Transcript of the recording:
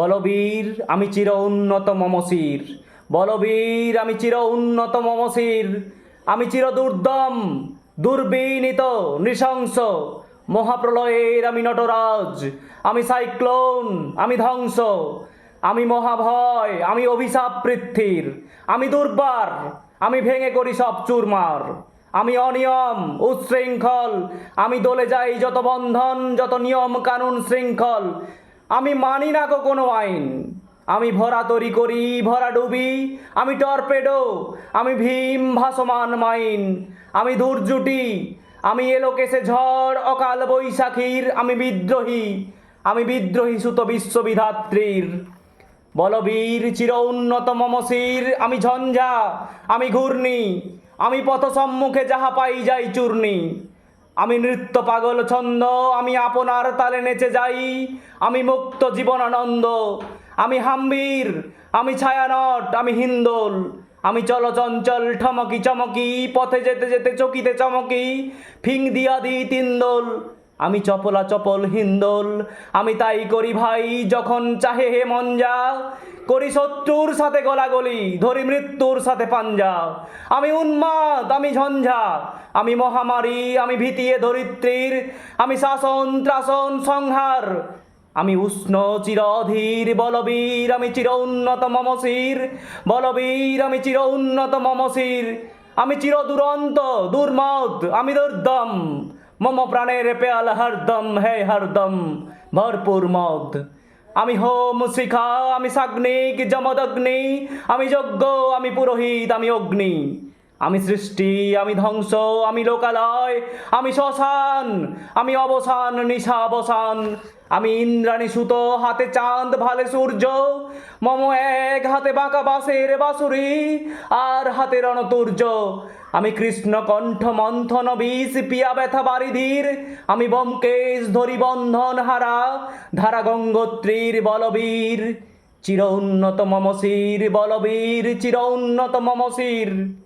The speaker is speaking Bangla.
বলবীর, আমি চির উন্নত মমশির বলবীর, আমি চির উন্নত মমশির আমি চির দুর্দম, দুর্বিনীত, নৃশংস। মহাপ্রলয়ের আমি নটরাজ। আমি সাইক্লোন, আমি ধ্বংস। আমি মহাভয়, আমি অভিশাপ পৃথ্বীর। আমি দুর্বার, আমি ভেঙে করি সব চুরমার। আমি অনিয়ম, উচ্ছৃঙ্খল। আমি দলে যাই যত বন্ধন, যত নিয়ম কানুন শৃঙ্খল। আমি মানি না গো কোনো আইন। আমি ভরা তরি করি, ভরা ডুবি, আমি টর্পেডো, আমি ভীম ভাসমান মাইন। আমি দুর্জুটি আমি এলো এলোকেশে ঝড়, অকাল বৈশাখীর, আমি বিদ্রোহী আমি বিদ্রোহী সুত বিশ্ববিধাত্রীর। বলবীর চির উন্নত মমশির, আমি ঝঞ্ঝা, আমি ঘূর্ণি, আমি পথ সম্মুখে যাহা পাই যাই চূর্ণি। আমি নৃত্য পাগল ছন্দ, আমি আপনার তালে নেচে যাই। আমি মুক্ত জীবন আনন্দ আমি হাম্বির, আমি ছায়ানট, আমি হিন্দোল। আমি চল চঞ্চল, ঠমকি চমকি, পথে যেতে যেতে চকিতে চমকি, ফিং দিয়া দি তিন্দোল আমি চপলা চপল হিন্দোল, আমি তাই করি ভাই যখন চাহে হে মঞ্জা। করি শত্রুর সাথে গলাগলি, ধরি মৃত্যুর সাথে পাঞ্জা। আমি উন্মাদ, আমি ঝঞ্ঝা, আমি মহামারী, আমি ভীতিয়ে ধরিত্রীর, আমি শাসন, ত্রাসন, সংহার। আমি উষ্ণ, চির অধীর, বলবীর, আমি চির উন্নত, মমশির। বলবীর, আমি চির উন্নত, মমশির। আমি চির দুরন্ত, দুর্মদ, আমি দুর্দম। মম প্রাণের পেয়াল হরদম হে হরদম ভরপুর মদ। আমি হোম শিখা, আমি সাগ্নিক, যমদগ্নি, আমি যজ্ঞ, আমি পুরোহিত, আমি অগ্নি। আমি সৃষ্টি, আমি ধ্বংস, আমি লোকালয়, আমি শ্মশান, আমি অবসান নিশা অবসান আমি ইন্দ্রাণী সুত, হাতে চাঁদ, ভালে সূর্য, মম এক হাতে বাঁকা বাঁশের বাঁশুরি, আর হাতে রণতুর্য। আমি কৃষ্ণ কণ্ঠ মন্থন বিষ পিয়া ব্যথা বারিধির, আমি বমকেশ ধরি বন্ধন হারা, ধারা গঙ্গোত্রীর বলবীর। চির উন্নত মমশির বলবীর, চির উন্নত মমশির।